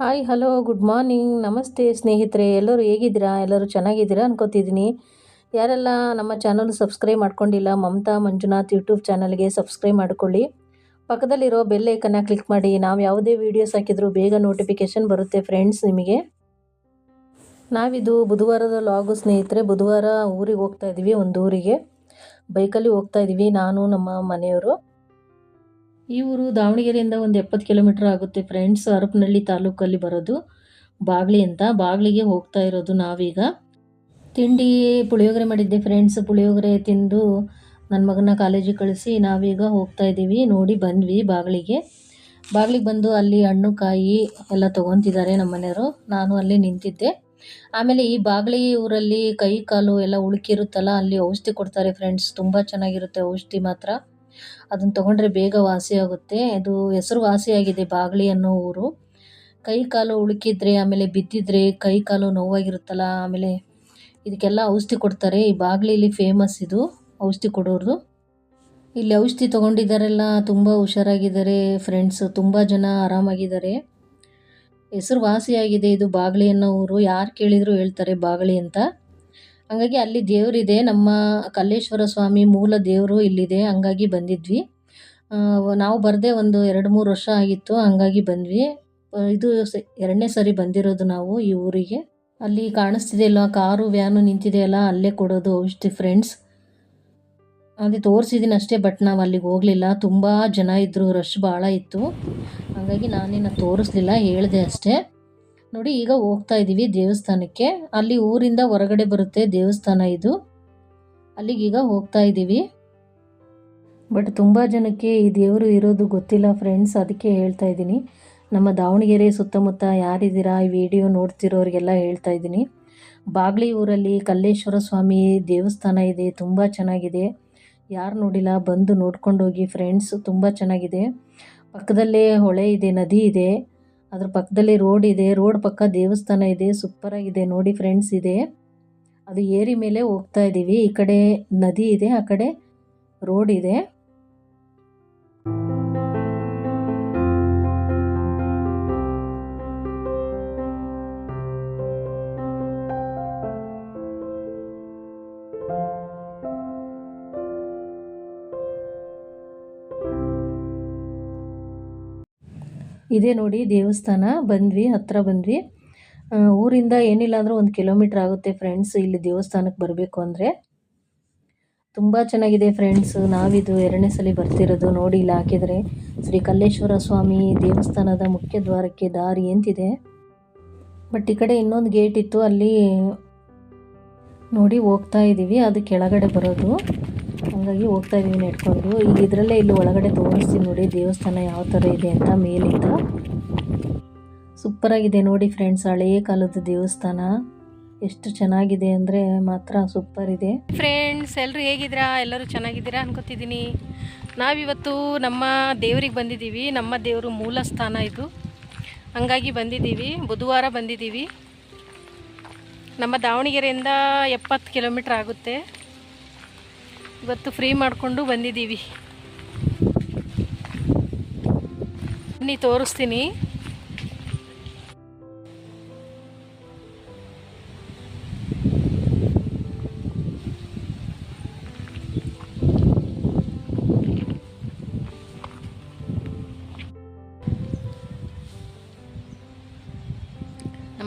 Hi hello good morning ನಮಸ್ತೆ ಸ್ನೇಹಿತರೆ, ಎಲ್ಲರೂ ಹೇಗಿದ್ದೀರಾ? ಎಲ್ಲರೂ ಚೆನ್ನಾಗಿದ್ದೀರಾ ಅನ್ಕೋತಿದ್ದೀನಿ. ಯಾರೆಲ್ಲ ನಮ್ಮ ಚಾನಲ್ ಸಬ್ಸ್ಕ್ರೈಬ್ ಮಾಡ್ಕೊಂಡಿಲ್ಲ, ಮಮತಾ ಮಂಜುನಾಥ್ ಯೂಟ್ಯೂಬ್ ಚಾನಲ್ಗೆ ಸಬ್ಸ್ಕ್ರೈಬ್ ಮಾಡ್ಕೊಳ್ಳಿ. ಪಕ್ಕದಲ್ಲಿರೋ ಬೆಲ್ ಐಕನ್ನ ಕ್ಲಿಕ್ ಮಾಡಿ. ನಾವು ಯಾವುದೇ ವೀಡಿಯೋಸ್ ಹಾಕಿದರೂ ಬೇಗ ನೋಟಿಫಿಕೇಷನ್ ಬರುತ್ತೆ ಫ್ರೆಂಡ್ಸ್ ನಿಮಗೆ. ನಾವಿದು ಬುಧವಾರದ ಲಾಗು ಸ್ನೇಹಿತರೆ, ಬುಧವಾರ ಊರಿಗೆ ಹೋಗ್ತಾ ಇದ್ದೀವಿ ಒಂದು ಊರಿಗೆ. ಬೈಕಲ್ಲಿ ಹೋಗ್ತಾ ಇದ್ದೀವಿ ನಾನು, ನಮ್ಮ ಮನೆಯವರು. ಈ ಊರು ದಾವಣಗೆರೆಯಿಂದ ಒಂದು ಎಪ್ಪತ್ತು ಕಿಲೋಮೀಟರ್ ಆಗುತ್ತೆ ಫ್ರೆಂಡ್ಸ್ ಹರಪನಹಳ್ಳಿ ತಾಲೂಕಲ್ಲಿ ಬರೋದು. ಬಾಗ್ಲಿ ಅಂತ ಬಾಗ್ಲಿಗೆ ಹೋಗ್ತಾ ಇರೋದು ನಾವೀಗ. ತಿಂಡಿ ಪುಳಿಯೋಗರೆ ಮಾಡಿದ್ದೆ ಫ್ರೆಂಡ್ಸ್ ಪುಳಿಯೋಗರೆ ತಿಂದು ನನ್ನ ಮಗನ ಕಾಲೇಜಿಗೆ ಕಳಿಸಿ ನಾವೀಗ ಹೋಗ್ತಾ ಇದ್ದೀವಿ ನೋಡಿ ಬಂದ್ವಿ ಬಾಗಿಲಿಗೆ. ಬಾಗಿಲಿಗೆ ಬಂದು ಅಲ್ಲಿ ಹಣ್ಣು, ಕಾಯಿ ಎಲ್ಲ ತೊಗೊತಿದ್ದಾರೆ ನಮ್ಮ ಮನೆಯವರು. ನಾನು ಅಲ್ಲಿ ನಿಂತಿದ್ದೆ. ಆಮೇಲೆ ಈ ಬಾಗ್ಲಿ ಊರಲ್ಲಿ ಕೈ, ಕಾಲು ಎಲ್ಲ ಉಳುಕಿರುತ್ತಲ್ಲ, ಅಲ್ಲಿ ಔಷಧಿ ಕೊಡ್ತಾರೆ ಫ್ರೆಂಡ್ಸ್ ತುಂಬ ಚೆನ್ನಾಗಿರುತ್ತೆ ಔಷಧಿ ಮಾತ್ರ. ಅದನ್ನು ತೊಗೊಂಡ್ರೆ ಬೇಗ ವಾಸಿ ಆಗುತ್ತೆ. ಅದು ಹೆಸರು ವಾಸಿಯಾಗಿದೆ ಬಾಗ್ಲಿ ಅನ್ನೋ ಊರು. ಕೈ ಕಾಲು ಉಳುಕಿದ್ರೆ, ಆಮೇಲೆ ಬಿದ್ದಿದ್ರೆ ಕೈ ಕಾಲು ನೋವಾಗಿರುತ್ತಲ್ಲ, ಆಮೇಲೆ ಇದಕ್ಕೆಲ್ಲ ಔಷಧಿ ಕೊಡ್ತಾರೆ. ಈ ಬಾಗ್ಲಿಲಿ ಫೇಮಸ್ ಇದು, ಔಷಧಿ ಕೊಡೋರು ಇಲ್ಲಿ ಔಷಧಿ ತೊಗೊಂಡಿದ್ದಾರೆಲ್ಲ, ತುಂಬ ಹುಷಾರಾಗಿದ್ದಾರೆ ಫ್ರೆಂಡ್ಸು ತುಂಬ ಜನ ಆರಾಮಾಗಿದ್ದಾರೆ. ಹೆಸರು ವಾಸಿಯಾಗಿದೆ ಇದು ಬಾಗ್ಲಿ ಅನ್ನೋ ಊರು. ಯಾರು ಕೇಳಿದರೂ ಹೇಳ್ತಾರೆ ಬಾಗ್ಲಿ ಅಂತ. ಹಂಗಾಗಿ ಅಲ್ಲಿ ದೇವರಿದೆ, ನಮ್ಮ ಕಲ್ಲೇಶ್ವರ ಸ್ವಾಮಿ ಮೂಲ ದೇವರು ಇಲ್ಲಿದೆ, ಹಂಗಾಗಿ ಬಂದಿದ್ವಿ. ನಾವು ಬರದೆ ಒಂದು ಎರಡು ಮೂರು ವರ್ಷ ಆಗಿತ್ತು, ಹಂಗಾಗಿ ಬಂದ್ವಿ. ಇದು ಎರಡನೇ ಸರಿ ಬಂದಿರೋದು ನಾವು ಈ ಊರಿಗೆ. ಅಲ್ಲಿ ಕಾಣಿಸ್ತಿದೆಯಲ್ಲ ಕಾರು, ವ್ಯಾನು ನಿಂತಿದೆಯಲ್ಲ ಅಲ್ಲೇ ಕೊಡೋದು ಔಷಧಿ ಫ್ರೆಂಡ್ಸ್. ಅಲ್ಲಿ ತೋರಿಸಿದ್ದೀನಿ ಅಷ್ಟೇ, ಬಟ್ ನಾವು ಅಲ್ಲಿಗೆ ಹೋಗಲಿಲ್ಲ. ತುಂಬ ಜನ ಇದ್ದರು ರಶ್ ಭಾಳ ಇತ್ತು. ಹಾಗಾಗಿ ನಾನೇನು ತೋರಿಸ್ಲಿಲ್ಲ, ಹೇಳಿದೆ ಅಷ್ಟೇ. ನೋಡಿ, ಈಗ ಹೋಗ್ತಾ ಇದ್ದೀವಿ ದೇವಸ್ಥಾನಕ್ಕೆ. ಅಲ್ಲಿ ಊರಿಂದ ಹೊರಗಡೆ ಬರುತ್ತೆ ದೇವಸ್ಥಾನ ಇದು. ಅಲ್ಲಿಗೀಗ ಹೋಗ್ತಾ ಇದ್ದೀವಿ ಬಟ್ ತುಂಬ ಜನಕ್ಕೆ ಈ ದೇವರು ಇರೋದು ಗೊತ್ತಿಲ್ಲ ಫ್ರೆಂಡ್ಸ್, ಅದಕ್ಕೆ ಹೇಳ್ತಾ ಇದ್ದೀನಿ. ನಮ್ಮ ದಾವಣಗೆರೆ ಸುತ್ತಮುತ್ತ ಯಾರಿದ್ದೀರಾ ಈ ವಿಡಿಯೋ ನೋಡ್ತಿರೋರಿಗೆಲ್ಲ ಹೇಳ್ತಾ ಇದ್ದೀನಿ. ಬಾಗ್ಲಿ ಊರಲ್ಲಿ ಕಲ್ಲೇಶ್ವರ ಸ್ವಾಮಿ ದೇವಸ್ಥಾನ ಇದೆ, ತುಂಬ ಚೆನ್ನಾಗಿದೆ. ಯಾರು ನೋಡಿಲ್ಲ, ಬಂದು ನೋಡ್ಕೊಂಡು ಹೋಗಿ ಫ್ರೆಂಡ್ಸ್, ತುಂಬ ಚೆನ್ನಾಗಿದೆ. ಪಕ್ಕದಲ್ಲೇ ಹೊಳೆ ಇದೆ, ನದಿ ಇದೆ. ಅದ್ರ ಪಕ್ಕದಲ್ಲಿ ರೋಡ್ ಇದೆ. ರೋಡ್ ಪಕ್ಕ ದೇವಸ್ಥಾನ ಇದೆ. ಸೂಪರ್ ಆಗಿದೆ. ನೋಡಿ ಫ್ರೆಂಡ್ಸ್ ಇದೆ. ಅದು ಏರಿ ಮೇಲೆ ಹೋಗ್ತಾ ಇದ್ದೀವಿ ಈ ಕಡೆ ನದಿ ಇದೆ. ಆ ಕಡೆ ರೋಡ್ ಇದೆ. ಇದೆ ನೋಡಿ, ದೇವಸ್ಥಾನ. ಬಂದ್ವಿ ಹತ್ತಿರ ಬಂದ್ವಿ ಊರಿಂದ ಏನಿಲ್ಲ ಅಂದರೂ ಒಂದು ಕಿಲೋಮೀಟ್ರ್ ಆಗುತ್ತೆ ಫ್ರೆಂಡ್ಸ್ ಇಲ್ಲಿ ದೇವಸ್ಥಾನಕ್ಕೆ ಬರಬೇಕು ಅಂದರೆ. ತುಂಬ ಚೆನ್ನಾಗಿದೆ ಫ್ರೆಂಡ್ಸ್ ನಾವಿದು ಎರಡನೇ ಸಲ ಬರ್ತಿರೋದು. ನೋಡಿ, ಇಲ್ಲಿ ಹಾಕಿದರೆ ಶ್ರೀ ಕಲ್ಲೇಶ್ವರ ಸ್ವಾಮಿ ದೇವಸ್ಥಾನದ ಮುಖ್ಯ ದ್ವಾರಕ್ಕೆ ದಾರಿ ಅಂತಿದೆ ಬಟ್ ಈ ಕಡೆ ಇನ್ನೊಂದು ಗೇಟ್ ಇತ್ತು, ಅಲ್ಲಿ ನೋಡಿ ಹೋಗ್ತಾ ಇದ್ದೀವಿ ಅದು ಕೆಳಗಡೆ ಬರೋದು. ಹಾಗಾಗಿ ಹೋಗ್ತಾ ಇದ್ದೀವಿ ನೆಟ್ಕೊಂಡು ಈಗ ಇದರಲ್ಲೇ ಇಲ್ಲಿ ಒಳಗಡೆ ತೋರಿಸ್ತೀನಿ ನೋಡಿ ದೇವಸ್ಥಾನ ಯಾವ ಥರ ಇದೆ ಅಂತ ಮೇಲಿಂದ. ಸೂಪರಾಗಿದೆ ನೋಡಿ ಫ್ರೆಂಡ್ಸ್ ಹಳೆಯ ಕಾಲದ ದೇವಸ್ಥಾನ. ಎಷ್ಟು ಚೆನ್ನಾಗಿದೆ ಅಂದರೆ ಮಾತ್ರ ಸೂಪರ್ ಇದೆ. ಫ್ರೆಂಡ್ಸ್ ಎಲ್ಲರೂ ಹೇಗಿದ್ದೀರಾ? ಎಲ್ಲರೂ ಚೆನ್ನಾಗಿದ್ದೀರಾ ಅನ್ಕೋತಿದ್ದೀನಿ. ನಾವಿವತ್ತು ನಮ್ಮ ದೇವ್ರಿಗೆ ಬಂದಿದ್ದೀವಿ. ನಮ್ಮ ದೇವರು ಮೂಲ ಸ್ಥಾನ ಇದು. ಹಂಗಾಗಿ ಬಂದಿದ್ದೀವಿ. ಬುಧವಾರ ಬಂದಿದ್ದೀವಿ. ನಮ್ಮ ದಾವಣಗೆರೆಯಿಂದ ಎಪ್ಪತ್ತು ಕಿಲೋಮೀಟ್ರ್ ಆಗುತ್ತೆ. ಇವತ್ತು ಫ್ರೀ ಮಾಡಿಕೊಂಡು ಬಂದಿದ್ದೀವಿ. ಬನ್ನಿ ತೋರಿಸ್ತೀನಿ.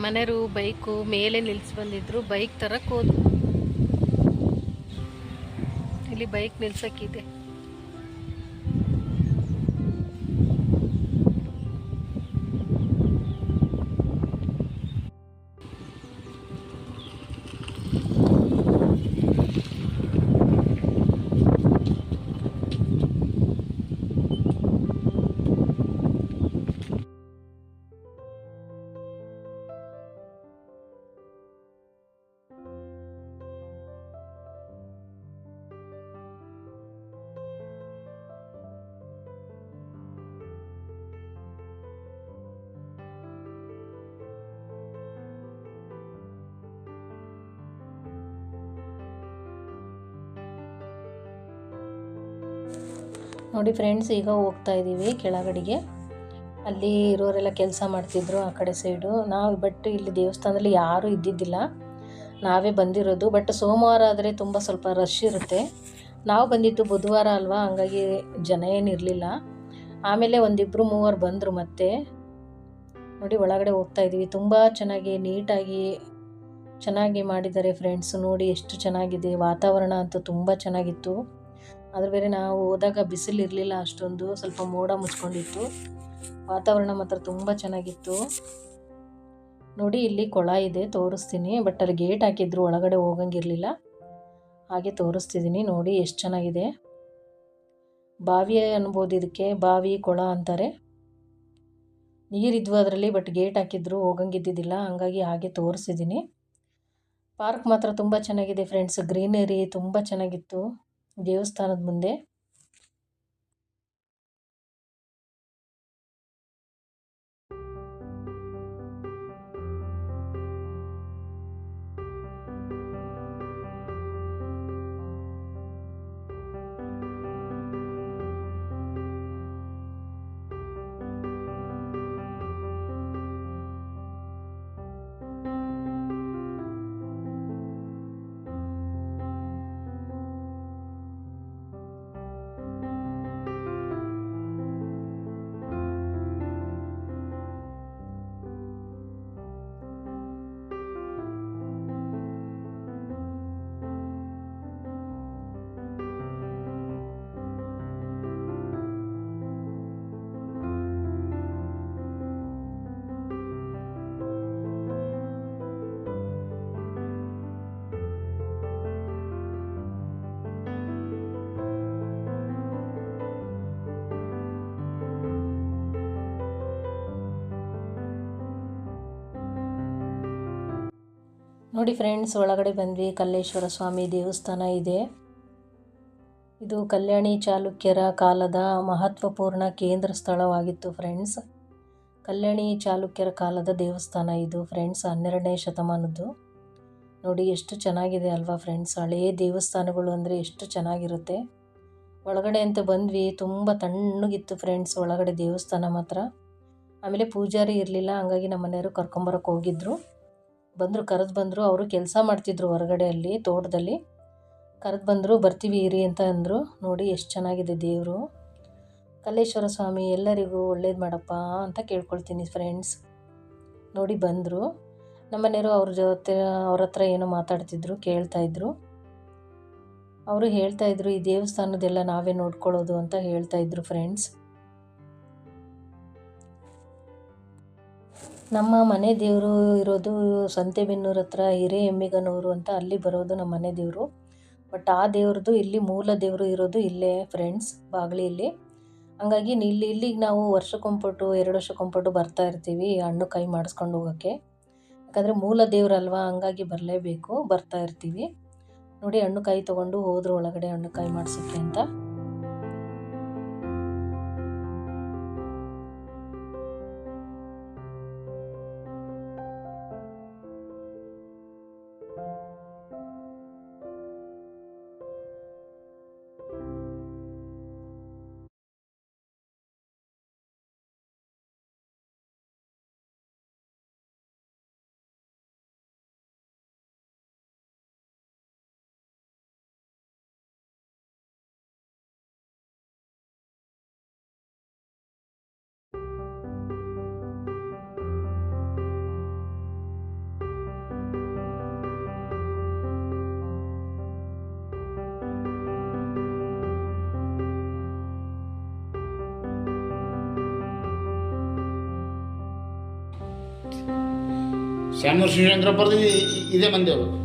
ಮನೆಯವರು ಬೈಕು ಮೇಲೆ ನಿಲ್ಸಿ ಬಂದಿದ್ರು. ಬೈಕ್ ತರಕ್ಕೆ ಹೋದ್ರು. ಇಲ್ಲಿ ಬೈಕ್ ನಿಲ್ಸಕ್ಕಿದೆ ನೋಡಿ ಫ್ರೆಂಡ್ಸ್ ಈಗ ಹೋಗ್ತಾ ಇದ್ದೀವಿ ಕೆಳಗಡೆಗೆ. ಅಲ್ಲಿ ಇರೋರೆಲ್ಲ ಕೆಲಸ ಮಾಡ್ತಿದ್ರು ಆ ಕಡೆ ಸೈಡು ನಾವು ಬಟ್ ಇಲ್ಲಿ ದೇವಸ್ಥಾನದಲ್ಲಿ ಯಾರೂ ಇದ್ದಿದ್ದಿಲ್ಲ. ನಾವೇ ಬಂದಿರೋದು ಬಟ್ ಸೋಮವಾರ ಆದರೆ ತುಂಬ ಸ್ವಲ್ಪ ರಶ್ ಇರುತ್ತೆ. ನಾವು ಬಂದಿದ್ದು ಬುಧವಾರ ಅಲ್ವಾ, ಹಂಗಾಗಿ ಜನ ಏನಿರಲಿಲ್ಲ ಆಮೇಲೆ ಒಂದಿಬ್ಬರು ಮೂವರು ಬಂದರು ಮತ್ತೆ. ನೋಡಿ ಒಳಗಡೆ ಹೋಗ್ತಾ ಇದ್ದೀವಿ ತುಂಬ ಚೆನ್ನಾಗಿ ನೀಟಾಗಿ ಚೆನ್ನಾಗಿ ಮಾಡಿದ್ದಾರೆ ಫ್ರೆಂಡ್ಸ್ ನೋಡಿ ಎಷ್ಟು ಚೆನ್ನಾಗಿದೆ ವಾತಾವರಣ ಅಂತೂ ತುಂಬ ಚೆನ್ನಾಗಿತ್ತು. ಅದ್ರ ಬೇರೆ ನಾವು ಹೋದಾಗ ಬಿಸಿಲು ಇರಲಿಲ್ಲ ಅಷ್ಟೊಂದು, ಸ್ವಲ್ಪ ಮೋಡ ಮುಚ್ಕೊಂಡಿತ್ತು. ವಾತಾವರಣ ಮಾತ್ರ ತುಂಬ ಚೆನ್ನಾಗಿತ್ತು. ನೋಡಿ ಇಲ್ಲಿ ಕೊಳ ಇದೆ, ತೋರಿಸ್ತೀನಿ, ಬಟ್ ಅಲ್ಲಿ ಗೇಟ್ ಹಾಕಿದ್ರು, ಒಳಗಡೆ ಹೋಗಂಗಿರಲಿಲ್ಲ. ಹಾಗೆ ತೋರಿಸ್ತಿದ್ದೀನಿ ನೋಡಿ ಎಷ್ಟು ಚೆನ್ನಾಗಿದೆ. ಬಾವಿ ಅನ್ಬೋದು ಇದಕ್ಕೆ, ಬಾವಿ, ಕೊಳ ಅಂತಾರೆ. ನೀರಿದ್ವು ಅದರಲ್ಲಿ, ಬಟ್ ಗೇಟ್ ಹಾಕಿದ್ರು, ಹೋಗಂಗಿದ್ದಿದ್ದಿಲ್ಲ, ಹಂಗಾಗಿ ಹಾಗೆ ತೋರಿಸಿದ್ದೀನಿ ಪಾರ್ಕ್ ಮಾತ್ರ ತುಂಬ ಚೆನ್ನಾಗಿದೆ ಫ್ರೆಂಡ್ಸ್, ಗ್ರೀನರಿ ತುಂಬ ಚೆನ್ನಾಗಿತ್ತು. ದೇವಸ್ಥಾನದ ಮುಂದೆ ನೋಡಿ ಫ್ರೆಂಡ್ಸ್, ಒಳಗಡೆ ಬಂದ್ವಿ. ಕಲ್ಲೇಶ್ವರ ಸ್ವಾಮಿ ದೇವಸ್ಥಾನ ಇದೆ. ಇದು ಕಲ್ಯಾಣಿ ಚಾಲುಕ್ಯರ ಕಾಲದ ಮಹತ್ವಪೂರ್ಣ ಕೇಂದ್ರ ಸ್ಥಳವಾಗಿತ್ತು ಫ್ರೆಂಡ್ಸ್. ಕಲ್ಯಾಣಿ ಚಾಲುಕ್ಯರ ಕಾಲದ ದೇವಸ್ಥಾನ ಇದು ಫ್ರೆಂಡ್ಸ್, ಹನ್ನೆರಡನೇ ಶತಮಾನದ್ದು. ನೋಡಿ ಎಷ್ಟು ಚೆನ್ನಾಗಿದೆ ಅಲ್ವಾ ಫ್ರೆಂಡ್ಸ್ ಹಳೆಯ ದೇವಸ್ಥಾನಗಳು ಅಂದರೆ ಎಷ್ಟು ಚೆನ್ನಾಗಿರುತ್ತೆ. ಒಳಗಡೆ ಅಂತ ಬಂದ್ವಿ, ತುಂಬ ತಣ್ಣಗಿತ್ತು ಫ್ರೆಂಡ್ಸ್, ಒಳಗಡೆ ದೇವಸ್ಥಾನ ಮಾತ್ರ. ಆಮೇಲೆ ಪೂಜಾರಿ ಇರಲಿಲ್ಲ, ಹಂಗಾಗಿ ನಮ್ಮ ಮನೆಯವರು ಕರ್ಕೊಂಬರಕ್ಕೆ ಹೋಗಿದ್ರು. ಬಂದರು, ಕರೆದು ಬಂದರು, ಅವರು ಕೆಲಸ ಮಾಡ್ತಿದ್ರು ಹೊರಗಡೆ ಅಲ್ಲಿ ತೋಟದಲ್ಲಿ. ಕರೆದು ಬಂದರು, ಬರ್ತೀವಿ ಇರಿ ಅಂತ ಅಂದರು. ನೋಡಿ, ಎಷ್ಟು ಚೆನ್ನಾಗಿದೆ ದೇವರು. ಕಲ್ಲೇಶ್ವರ ಸ್ವಾಮಿ, ಎಲ್ಲರಿಗೂ ಒಳ್ಳೇದು ಮಾಡಪ್ಪ ಅಂತ ಕೇಳ್ಕೊಳ್ತೀನಿ ಫ್ರೆಂಡ್ಸ್ ನೋಡಿ, ಬಂದರು. ನಮ್ಮನೆಯವರು ಅವ್ರ ಜೊತೆ, ಅವ್ರ ಹತ್ರ ಏನೋ ಮಾತಾಡ್ತಿದ್ರು ಕೇಳ್ತಾಯಿದ್ರು ಅವರು ಹೇಳ್ತಾಯಿದ್ರು ಈ ದೇವಸ್ಥಾನದೆಲ್ಲ ನಾವೇ ನೋಡ್ಕೊಳ್ಳೋದು ಅಂತ ಹೇಳ್ತಾಯಿದ್ರು ಫ್ರೆಂಡ್ಸ್ ನಮ್ಮ ಮನೆ ದೇವರು ಇರೋದು ಸಂತೆಬೆನ್ನೂರು ಹತ್ರ ಹಿರೇಎಮ್ಮಿಗನೂರು ಅಂತ ಅಲ್ಲಿ ಬರೋದು ನಮ್ಮ ಮನೆ ದೇವರು. ಬಟ್ ಆ ದೇವ್ರದ್ದು ಇಲ್ಲಿ ಮೂಲ ದೇವರು ಇರೋದು ಇಲ್ಲೇ ಫ್ರೆಂಡ್ಸ್ ಬಾಗಿಲಿಲ್ಲಿ. ಹಂಗಾಗಿ ಇಲ್ಲಿ ಇಲ್ಲಿಗೆ ನಾವು ವರ್ಷಕ್ಕೊಂಪಟ್ಟು, ಎರಡು ವರ್ಷಕ್ಕೊಂಪಟ್ಟು ಬರ್ತಾ ಇರ್ತೀವಿ ಹಣ್ಣು ಕೈ ಮಾಡಿಸ್ಕೊಂಡು ಹೋಗೋಕ್ಕೆ. ಯಾಕಂದರೆ ಮೂಲ ದೇವರಲ್ವಾ ಹಂಗಾಗಿ ಬರಲೇಬೇಕು, ಬರ್ತಾ ಇರ್ತೀವಿ. ನೋಡಿ ಹಣ್ಣು ಕಾಯಿ ತೊಗೊಂಡು ಹೋದ್ರು ಒಳಗಡೆ ಹಣ್ಣು ಕಾಯಿ ಮಾಡಿಸೋಕ್ಕೆ ಅಂತ. ಶ್ಯಾಮನೂರು ಶಿವಶಂಕರಪ್ಪರದು ಇದೇ ಮಂದಿ ಅವರು.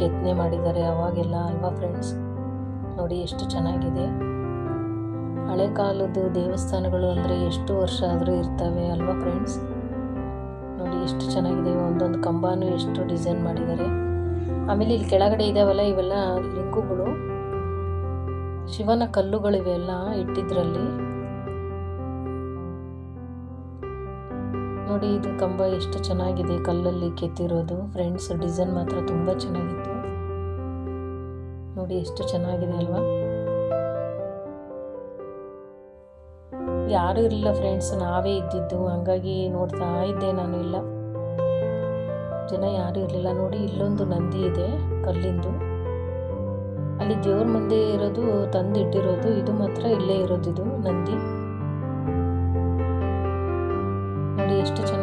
ಕೆತ್ತನೆ ಮಾಡಿದ್ದಾರೆ ಅವಾಗೆಲ್ಲ ಅಲ್ವಾ ಫ್ರೆಂಡ್ಸ್ ನೋಡಿ ಎಷ್ಟು ಚೆನ್ನಾಗಿದೆ. ಹಳೆ ಕಾಲದ್ದು ದೇವಸ್ಥಾನಗಳು ಅಂದರೆ ಎಷ್ಟು ವರ್ಷ ಆದರೂ ಇರ್ತವೆ ಅಲ್ವಾ ಫ್ರೆಂಡ್ಸ್ ನೋಡಿ ಎಷ್ಟು ಚೆನ್ನಾಗಿದೆ, ಒಂದೊಂದು ಕಂಬನೂ ಎಷ್ಟು ಡಿಸೈನ್ ಮಾಡಿದ್ದಾರೆ. ಆಮೇಲೆ ಇಲ್ಲಿ ಕೆಳಗಡೆ ಇದಾವಲ್ಲ, ಇವೆಲ್ಲ ಲಿಂಗುಗಳು ಶಿವನ ಕಲ್ಲುಗಳಿವೆಲ್ಲ ಇಟ್ಟಿದ್ರಲ್ಲಿ. ನೋಡಿ ಇದು ಕಂಬ ಎಷ್ಟು ಚೆನ್ನಾಗಿದೆ ಕಲ್ಲಲ್ಲಿ ಕೆತ್ತಿರೋದು. ಫ್ರೆಂಡ್ಸ್ ಡಿಸೈನ್ ಮಾತ್ರ ತುಂಬ ಚೆನ್ನಾಗಿತ್ತು. ನೋಡಿ ಎಷ್ಟು ಚೆನ್ನಾಗಿದೆ ಅಲ್ವಾ? ಯಾರು ಇರಲಿಲ್ಲ ಫ್ರೆಂಡ್ಸ್ ನಾವೇ ಇದ್ದಿದ್ದು. ಹಂಗಾಗಿ ನೋಡ್ತಾ ಇದ್ದೆ ನಾನು ಇಲ್ಲ. ಜನ ಯಾರು ಇರಲಿಲ್ಲ. ನೋಡಿ ಇಲ್ಲೊಂದು ನಂದಿ ಇದೆ ಕಲ್ಲಿಂದು. ಅಲ್ಲಿ ದೇವ್ರ ಮುಂದೆ ಇರೋದು ತಂದಿಟ್ಟಿರೋದು. ಇದು ಮಾತ್ರ ಇಲ್ಲೇ ಇರೋದು ಇದು ನಂದಿ. ನೋಡಿ ಎಷ್ಟು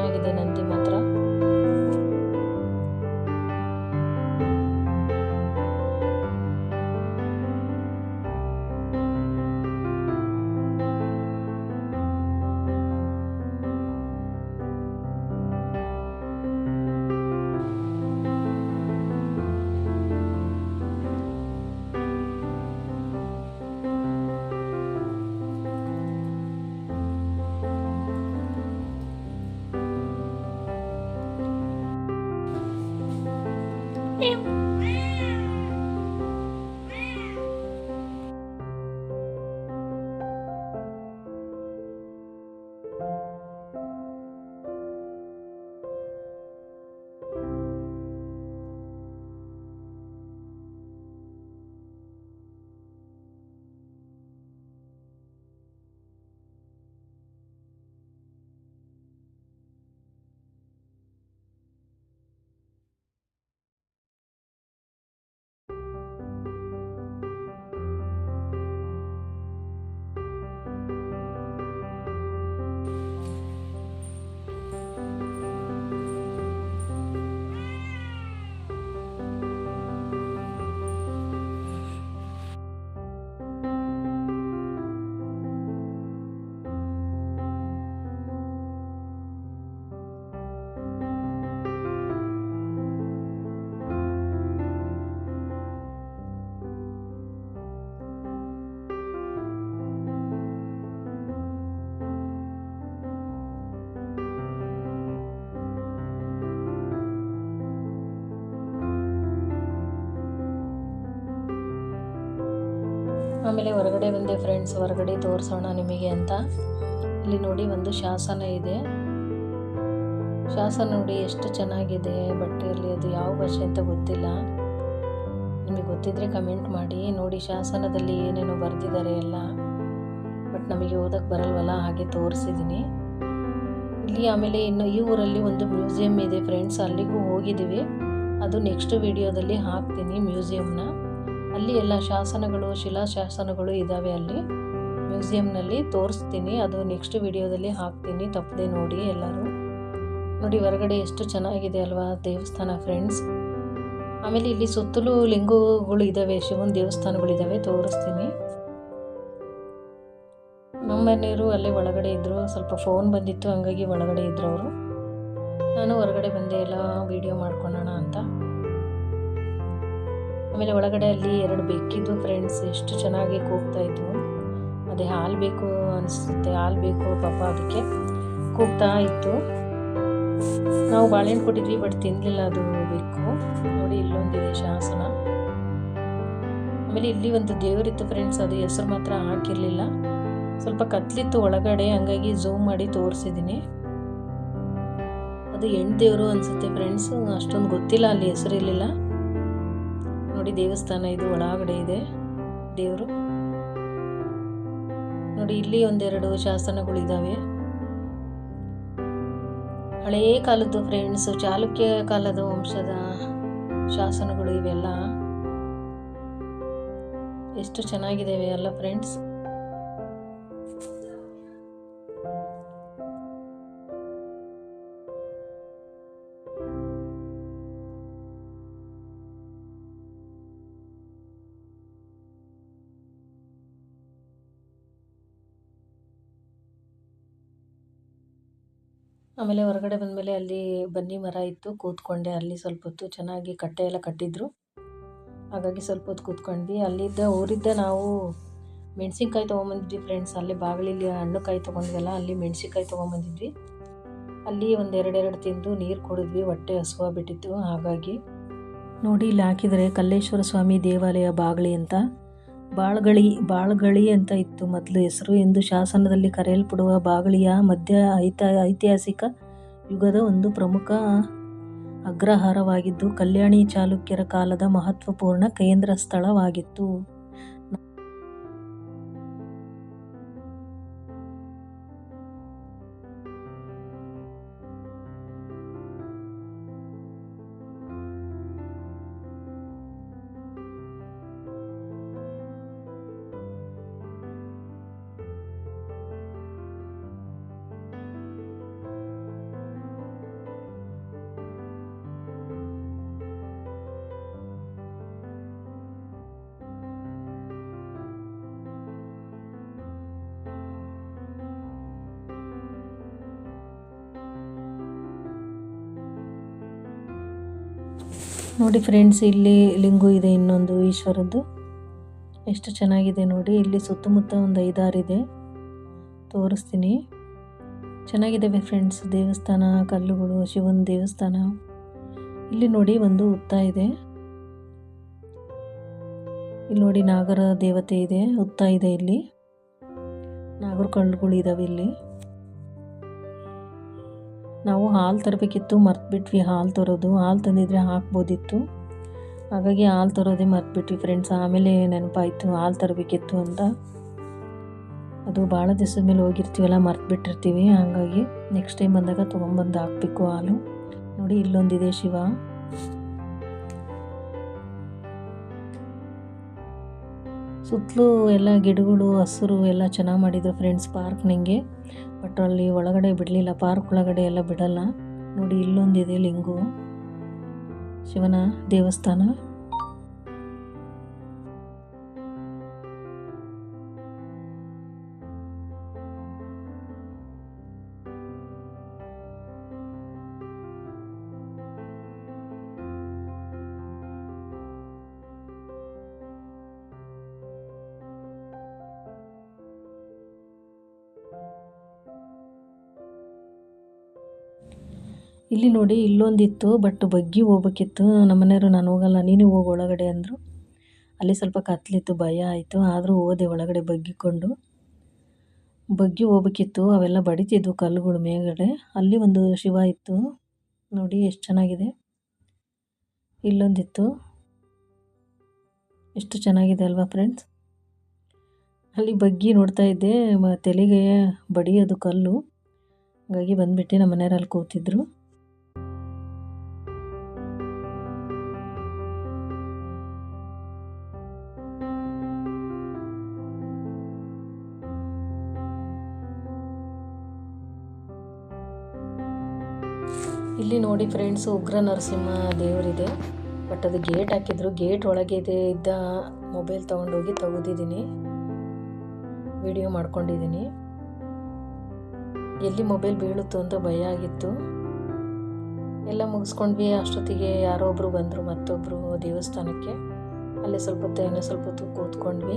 ಆಮೇಲೆ ಹೊರಗಡೆ ಬಂದೆ ಫ್ರೆಂಡ್ಸ್ ಹೊರಗಡೆ ತೋರಿಸೋಣ ನಿಮಗೆ ಅಂತ. ಇಲ್ಲಿ ನೋಡಿ ಒಂದು ಶಾಸನ ಇದೆ. ಶಾಸನ ನೋಡಿ ಎಷ್ಟು ಚೆನ್ನಾಗಿದೆ ಬಟ್ಟೆಯಲ್ಲಿ ಅದು ಯಾವ ಭಾಷೆ ಅಂತ ಗೊತ್ತಿಲ್ಲ. ನಿಮಗೆ ಗೊತ್ತಿದ್ರೆ ಕಮೆಂಟ್ ಮಾಡಿ. ನೋಡಿ ಶಾಸನದಲ್ಲಿ ಏನೇನೋ ಬರೆದಿದ್ದಾರೆ ಎಲ್ಲ. ಬಟ್ ನಮಗೆ ಓದಕ್ಕೆ ಬರಲ್ವಲ್ಲ, ಹಾಗೆ ತೋರಿಸಿದ್ದೀನಿ ಇಲ್ಲಿ ಆಮೇಲೆ ಇನ್ನು ಈ ಊರಲ್ಲಿ ಒಂದು ಮ್ಯೂಸಿಯಂ ಇದೆ ಫ್ರೆಂಡ್ಸ್ ಅಲ್ಲಿಗೂ ಹೋಗಿದ್ದೀವಿ. ಅದು ನೆಕ್ಸ್ಟ್ ವಿಡಿಯೋದಲ್ಲಿ ಹಾಕ್ತೀನಿ ಮ್ಯೂಸಿಯಂನ ಅಲ್ಲಿ ಎಲ್ಲ ಶಾಸನಗಳು, ಶಿಲಾಶಾಸನಗಳು ಇದ್ದಾವೆ ಅಲ್ಲಿ. ಮ್ಯೂಸಿಯಂನಲ್ಲಿ ತೋರಿಸ್ತೀನಿ, ಅದು ನೆಕ್ಸ್ಟ್ ವಿಡಿಯೋದಲ್ಲಿ ಹಾಕ್ತೀನಿ, ತಪ್ಪದೆ ನೋಡಿ ಎಲ್ಲರೂ. ನೋಡಿ ಹೊರಗಡೆ ಎಷ್ಟು ಚೆನ್ನಾಗಿದೆ ಅಲ್ವಾ ದೇವಸ್ಥಾನ ಫ್ರೆಂಡ್ಸ್ ಆಮೇಲೆ ಇಲ್ಲಿ ಸುತ್ತಲೂ ಲಿಂಗಗಳು ಇದ್ದಾವೆ ಶಿವನ ದೇವಸ್ಥಾನಗಳಿದ್ದಾವೆ ತೋರಿಸ್ತೀನಿ. ನಮ್ಮ ಮನೆಯವರು ಅಲ್ಲೇ ಒಳಗಡೆ ಇದ್ದರು ಸ್ವಲ್ಪ ಫೋನ್ ಬಂದಿತ್ತು, ಹಂಗಾಗಿ ಒಳಗಡೆ ಇದ್ದರು ಅವರು. ನಾನು ಹೊರಗಡೆ ಬಂದೆ, ಎಲ್ಲ ವೀಡಿಯೋ ಮಾಡ್ಕೊಳ್ಳೋಣ ಅಂತ. ಆಮೇಲೆ ಒಳಗಡೆ ಅಲ್ಲಿ ಎರಡು ಬೆಕ್ಕಿದ್ದು ಫ್ರೆಂಡ್ಸ್ ಎಷ್ಟು ಚೆನ್ನಾಗಿ ಕೂಗ್ತಾ ಇದ್ವು. ಅದೇ ಹಾಲು ಬೇಕು ಅನಿಸುತ್ತೆ, ಹಾಲು ಬೇಕು ಪಾಪ ಅದಕ್ಕೆ ಕೂಗ್ತಾ ಇತ್ತು. ನಾವು ಬಾಳೆಹಣ್ಣು ಕೊಟ್ಟಿದ್ವಿ, ಬಟ್ ತಿನ್ನಲಿಲ್ಲ ಅದು ಬೇಕು. ನೋಡಿ ಇಲ್ಲೊಂದಿದೆ ಶಾಸನ. ಆಮೇಲೆ ಇಲ್ಲಿ ಒಂದು ದೇವರಿತ್ತು ಫ್ರೆಂಡ್ಸ್ ಅದು ಹೆಸರು ಮಾತ್ರ ಹಾಕಿರಲಿಲ್ಲ. ಸ್ವಲ್ಪ ಕತ್ಲಿತ್ತು ಒಳಗಡೆ, ಹಂಗಾಗಿ ಝೂಮ್ ಮಾಡಿ ತೋರಿಸಿದ್ದೀನಿ. ಅದು ಹೆಣ್ಣು ದೇವರು ಅನಿಸುತ್ತೆ ಫ್ರೆಂಡ್ಸ್ ಅಷ್ಟೊಂದು ಗೊತ್ತಿಲ್ಲ ಅಲ್ಲಿ ಹೆಸರಿರಲಿಲ್ಲ. ನೋಡಿ ದೇವಸ್ಥಾನ ಇದು ಒಳಗಡೆ ಇದೆ. ದೇವರು. ನೋಡಿ ಇಲ್ಲಿ ಒಂದೆರಡು ಶಾಸನಗಳು ಇದ್ದಾವೆ ಹಳೆಯ ಕಾಲದ್ದು ಫ್ರೆಂಡ್ಸ್ ಚಾಲುಕ್ಯ ಕಾಲದ ವಂಶದ ಶಾಸನಗಳು ಇವೆಲ್ಲ. ಎಷ್ಟು ಚೆನ್ನಾಗಿದ್ದಾವೆ ಅಲ್ಲ ಫ್ರೆಂಡ್ಸ್ ಆಮೇಲೆ ಹೊರಗಡೆ ಬಂದಮೇಲೆ ಅಲ್ಲಿ ಬನ್ನಿ ಮರ ಇತ್ತು, ಕೂತ್ಕೊಂಡೆ. ಅಲ್ಲಿ ಸ್ವಲ್ಪ ಹೊತ್ತು ಚೆನ್ನಾಗಿ ಕಟ್ಟೆ ಎಲ್ಲ ಕಟ್ಟಿದ್ರು. ಹಾಗಾಗಿ ಸ್ವಲ್ಪ ಹೊತ್ತು ಕೂತ್ಕೊಂಡ್ವಿ. ಅಲ್ಲಿದ್ದ ಊರಿದ್ದ ನಾವು ಮೆಣಸಿನ್ಕಾಯಿ ತೊಗೊಂಬಂದಿದ್ವಿ ಫ್ರೆಂಡ್ಸ್ ಅಲ್ಲಿ ಬಾಗಿಲಲ್ಲಿ ಹಣ್ಣುಕಾಯಿ ತೊಗೊಂಡ್ವಲ್ಲ, ಅಲ್ಲಿ ಮೆಣಸಿನ್ಕಾಯಿ ತೊಗೊಂಬಂದಿದ್ವಿ. ಅಲ್ಲಿ ಒಂದು ಎರಡೆರಡು ತಿಂದು ನೀರು ಕುಡಿದ್ವಿ. ಹೊಟ್ಟೆ ಹಸುವಾಗ್ಬಿಟ್ಟಿತ್ತು ಹಾಗಾಗಿ ನೋಡಿ, ಇಲ್ಲಿ ಹಾಕಿದರೆ ಕಲ್ಲೇಶ್ವರ ಸ್ವಾಮಿ ದೇವಾಲಯ ಬಾಗಿಲಿ ಅಂತ. ಬಾಳ್ಗಳಿ ಬಾಳ್ಗಳಿ ಅಂತ ಇತ್ತು ಮೊದಲು ಹೆಸರು. ಎಂದು ಶಾಸನದಲ್ಲಿ ಕರೆಯಲ್ಪಡುವ ಬಾಗಳಿಯ ಮಧ್ಯ ಐತ, ಐತಿಹಾಸಿಕ ಯುಗದ ಒಂದು ಪ್ರಮುಖ ಅಗ್ರಹಾರವಾಗಿದ್ದು, ಕಲ್ಯಾಣಿ ಚಾಲುಕ್ಯರ ಕಾಲದ ಮಹತ್ವಪೂರ್ಣ ಕೇಂದ್ರ ಸ್ಥಳವಾಗಿತ್ತು ನೋಡಿ ಫ್ರೆಂಡ್ಸ್ ಇಲ್ಲಿ ಲಿಂಗು ಇದೆ ಇನ್ನೊಂದು, ಈಶ್ವರದ್ದು. ಎಷ್ಟು ಚೆನ್ನಾಗಿದೆ ನೋಡಿ, ಇಲ್ಲಿ ಸುತ್ತಮುತ್ತ ಒಂದು ಐದಾರಿದೆ ತೋರಿಸ್ತೀನಿ. ಚೆನ್ನಾಗಿದ್ದಾವೆ ಫ್ರೆಂಡ್ಸ್ ದೇವಸ್ಥಾನ, ಕಲ್ಲುಗಳು, ಶಿವನ ದೇವಸ್ಥಾನ. ಇಲ್ಲಿ ನೋಡಿ ಒಂದು ಹುತ್ತ ಇದೆ. ಇಲ್ಲಿ ನೋಡಿ ನಾಗರ ದೇವತೆ ಇದೆ, ಹುತ್ತ ಇದೆ ಇಲ್ಲಿ. ನಾಗರ ಕಲ್ಲುಗಳು ಇದಾವೆ ಇಲ್ಲಿ. ನಾವು ಹಾಲು ತರಬೇಕಿತ್ತು, ಮರ್ತ್ಬಿಟ್ವಿ ಹಾಲು ತರೋದು. ಹಾಲು ತಂದಿದ್ರೆ ಹಾಕ್ಬೋದಿತ್ತು. ಹಾಗಾಗಿ ಹಾಲು ತರೋದೇ ಮರ್ತ್ಬಿಟ್ವಿ ಫ್ರೆಂಡ್ಸ್ ಆಮೇಲೆ ನೆನಪಾಯಿತು, ಹಾಲು ತರಬೇಕಿತ್ತು ಅಂತ. ಅದು ಭಾಳ ದಿವಸದ ಮೇಲೆ ಹೋಗಿರ್ತೀವಲ್ಲ, ಮರ್ತ್ಬಿಟ್ಟಿರ್ತೀವಿ. ಹಾಗಾಗಿ ನೆಕ್ಸ್ಟ್ ಟೈಮ್ ಬಂದಾಗ ತೊಗೊಂಬಂದು ಹಾಕಬೇಕು ಹಾಲು. ನೋಡಿ ಇಲ್ಲೊಂದಿದೆ ಶಿವ. ಸುತ್ತಲೂ ಎಲ್ಲ ಗಿಡಗಳು, ಹಸಿರು ಎಲ್ಲ ಚೆನ್ನಾಗಿ ಮಾಡಿದ್ರು ಫ್ರೆಂಡ್ಸ್ ಪಾರ್ಕ್ ನನಗೆ ಬಟ್ ಅಲ್ಲಿ ಒಳಗಡೆ ಬಿಡಲಿಲ್ಲ ಪಾರ್ಕ್ ಒಳಗಡೆ ಎಲ್ಲ ಬಿಡಲ್ಲ. ನೋಡಿ ಇಲ್ಲೊಂದಿದೆ ಲಿಂಗು. ಶಿವನ ದೇವಸ್ಥಾನ. ಇಲ್ಲಿ ನೋಡಿ ಇಲ್ಲೊಂದಿತ್ತು ಬಟ್ ಬಗ್ಗಿ ಹೋಗ್ಬೇಕಿತ್ತು. ನಮ್ಮನೆಯವರು ನಾನು ಹೋಗಲ್ಲ, ನೀನು ಹೋಗಿ ಒಳಗಡೆ ಅಂದರು. ಅಲ್ಲಿ ಸ್ವಲ್ಪ ಕತ್ಲಿತ್ತು, ಭಯ ಆಯಿತು. ಆದರೂ ಹೋದೆ, ಒಳಗಡೆ ಬಗ್ಗಿಕೊಂಡು. ಬಗ್ಗಿ ಹೋಗ್ಬೇಕಿತ್ತು. ಅವೆಲ್ಲ ಬಡಿತಿದ್ವು ಕಲ್ಲುಗಳು ಮೇಲ್ಗಡೆ. ಅಲ್ಲಿ ಒಂದು ಶಿವ ಇತ್ತು. ನೋಡಿ, ಎಷ್ಟು ಚೆನ್ನಾಗಿದೆ. ಇಲ್ಲೊಂದಿತ್ತು. ಎಷ್ಟು ಚೆನ್ನಾಗಿದೆ ಅಲ್ವಾ ಫ್ರೆಂಡ್ಸ್ ಅಲ್ಲಿ ಬಗ್ಗಿ ನೋಡ್ತಾ ಇದ್ದೆ. ತಲೆಗೆ ಬಡಿಯೋದು ಕಲ್ಲು. ಹಾಗಾಗಿ ಬಂದುಬಿಟ್ಟು ನಮ್ಮ ಮನೆಯವ್ರಲ್ಲಿ ಕೂತಿದ್ರು. ಇಲ್ಲಿ ನೋಡಿ ಫ್ರೆಂಡ್ಸ್ ಉಗ್ರ ನರಸಿಂಹ ದೇವರಿದೆ. ಬಟ್ ಅದು ಗೇಟ್ ಹಾಕಿದ್ರು. ಗೇಟ್ ಒಳಗೆ ಇದೆ, ಇದ್ದ ಮೊಬೈಲ್ ತೊಗೊಂಡೋಗಿ ತೆಗೆದಿದ್ದೀನಿ. ವಿಡಿಯೋ ಮಾಡ್ಕೊಂಡಿದ್ದೀನಿ. ಎಲ್ಲಿ ಮೊಬೈಲ್ ಬೀಳುತ್ತೋ ಅಂತ ಭಯ ಆಗಿತ್ತು. ಎಲ್ಲ ಮುಗಿಸ್ಕೊಂಡ್ವಿ. ಅಷ್ಟೊತ್ತಿಗೆ ಯಾರೋ ಒಬ್ರು ಬಂದರು ಮತ್ತೊಬ್ಬರು ದೇವಸ್ಥಾನಕ್ಕೆ. ಅಲ್ಲೇ ಸ್ವಲ್ಪ ಹೊತ್ತು ಏನೋ ಸ್ವಲ್ಪ ಹೊತ್ತು ಕೂತ್ಕೊಂಡ್ವಿ.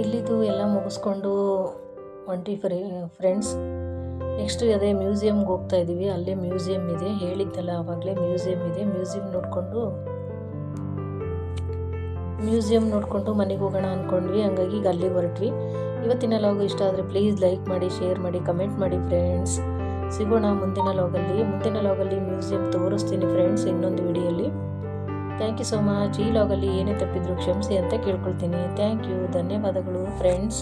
ಇಲ್ಲಿದು ಎಲ್ಲ ಮುಗಿಸ್ಕೊಂಡು ಒಂಟಿ ಫ್ರೇ ಫ್ರೆಂಡ್ಸ್ ನೆಕ್ಸ್ಟು ಅದೇ ಮ್ಯೂಸಿಯಮ್ಗೆ ಹೋಗ್ತಾ ಇದ್ದೀವಿ ಅಲ್ಲೇ ಮ್ಯೂಸಿಯಮ್ ಇದೆ. ಹೇಳಿದ್ದಲ್ಲ ಆವಾಗಲೇ ಮ್ಯೂಸಿಯಮ್ ಇದೆ. ಮ್ಯೂಸಿಯಮ್ ನೋಡಿಕೊಂಡು ಮ್ಯೂಸಿಯಮ್ ನೋಡಿಕೊಂಡು ಮನೆಗೆ ಹೋಗೋಣ ಅಂದ್ಕೊಂಡ್ವಿ ಹಂಗಾಗಿ ಈಗ ಅಲ್ಲಿಗೆ ಹೊರಟ್ವಿ. ಇವತ್ತಿನ ಲಾಗ್ ಇಷ್ಟ ಆದರೆ ಪ್ಲೀಸ್ ಲೈಕ್ ಮಾಡಿ ಶೇರ್ ಮಾಡಿ ಕಮೆಂಟ್ ಮಾಡಿ ಫ್ರೆಂಡ್ಸ್ ಸಿಗೋಣ ಮುಂದಿನ ಲಾಗಲ್ಲಿ ಮುಂದಿನ ಲಾಗಲ್ಲಿ ಮ್ಯೂಸಿಯಮ್ ತೋರಿಸ್ತೀನಿ ಫ್ರೆಂಡ್ಸ್ ಇನ್ನೊಂದು ವಿಡಿಯೋಲಿ ಥ್ಯಾಂಕ್ ಯು ಸೊ ಮಚ್ ಈ ಲಾಗಲ್ಲಿ ಏನೇ ತಪ್ಪಿದ್ರು ಕ್ಷಮಿಸಿ ಅಂತ ಕೇಳ್ಕೊಳ್ತೀನಿ. ಥ್ಯಾಂಕ್ ಯು ಧನ್ಯವಾದಗಳು ಫ್ರೆಂಡ್ಸ್